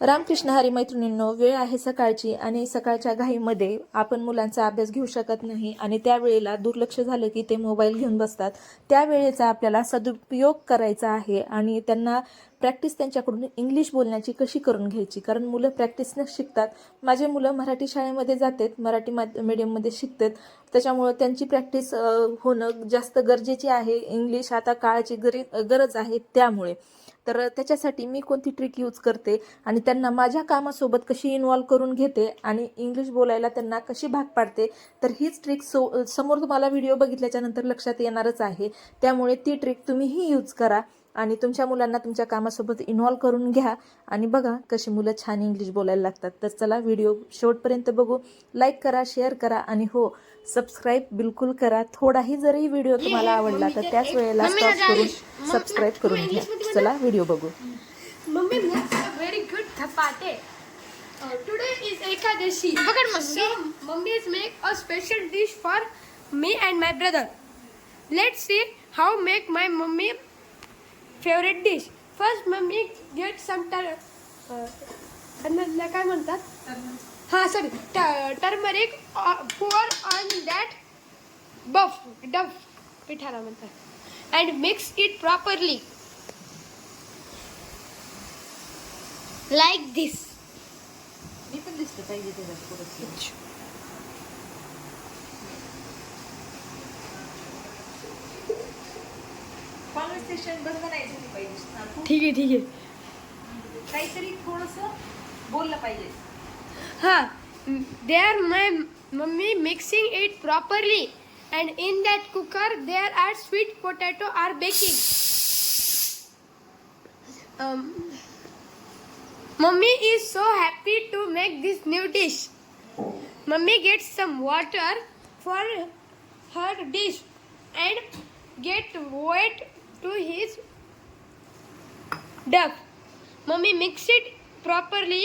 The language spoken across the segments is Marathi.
रामकृष्ण हरी मैत्रिणींनो वेळ आहे सकाळची आणि सकाळच्या घाईमध्ये आपण मुलांचा अभ्यास घेऊ शकत नाही आणि त्यावेळेला दुर्लक्ष झालं की ते मोबाईल घेऊन बसतात. त्यावेळेचा आपल्याला सदुपयोग करायचा आहे आणि त्यांना प्रॅक्टिस त्यांच्याकडून इंग्लिश बोलण्याची कशी करून घ्यायची? कारण मुलं प्रॅक्टिसनं शिकतात. माझे मुलं मराठी शाळेमध्ये जातात मराठी मा मीडियममध्ये शिकतात. त्याच्यामुळं त्यांची प्रॅक्टिस होणं जास्त गरजेची आहे. इंग्लिश आता काळाची गरी गरज आहे त्यामुळे. तर त्याच्यासाठी मी कोणती ट्रिक यूज करते? आणि त्यांना माझ्या कामासोबत कशी इन्वॉल्व करून घेते? आणि इंग्लिश बोलायला त्यांना कशी भाग पाडते? तर हीच ट्रिक सो समोर तुम्हाला व्हिडिओ बघितल्याच्यानंतर लक्षात येणारच आहे. त्यामुळे ती ट्रिक तुम्हीही यूज करा. आणि तुमच्या मुलांना तुमच्या कामासोबत इन्व्हॉल्व करून घ्या. आणि बघा कशी मुलं छान इंग्लिश बोलायला लागतात. तर चला व्हिडिओ शेवटपर्यंत बघू. लाईक करा शेअर करा आणि हो सबस्क्राईब बिलकुल करा. थोडाही जरी व्हिडिओ तुम्हाला आवडला तर त्याच वेळेला स्टॉप करून सबस्क्राईब करून घ्या. चला व्हिडिओ बघू. Mummy makes a very good thapate. Uh, today is Ekadashi. So, mummies make a special dish for me and my brother. Let's see how make my favourite dish first mummy get some turmeric काय म्हणतात? हां sorry turmeric for on that बफ डफ पिठाला म्हणतात. And mix it properly like this मी पण दिसतं पाहिजे ठीक आहे ठीक आहे. काहीतरी थोडस बोललं they are my mummy mixing it properly and in that cooker there are sweet potato are baking mummy is so happy to make this new dish mummy get some water for her dish and get wait to his duck mummy mix it properly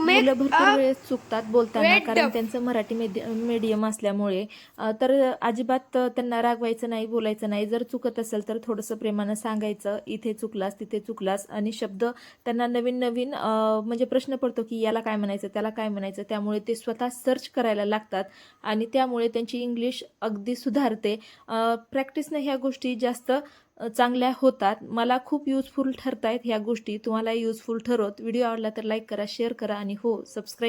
मुलं भरपूर वेळेस चुकतात बोलताना कारण. त्यांचं मराठी मीडियम असल्यामुळे. तर अजिबात त्यांना रागवायचं नाही बोलायचं नाही. जर चुकत असेल तर थोडंसं प्रेमानं सांगायचं इथे चुकलास तिथे चुकलास. आणि शब्द त्यांना नवीन नवीन म्हणजे प्रश्न पडतो की याला काय म्हणायचं त्याला काय म्हणायचं. त्यामुळे ते स्वतः सर्च करायला लागतात आणि त्यामुळे त्यांची इंग्लिश अगदी सुधारते. प्रॅक्टिसनं ह्या गोष्टी जास्त चांगल्या होतात. मला खूप युजफुल ठरतायत ह्या गोष्टी. तुम्हाला युजफुल ठरवत. व्हिडिओ आवडला तर लाईक करा शेअर करा आणि हो सबस्क्राईब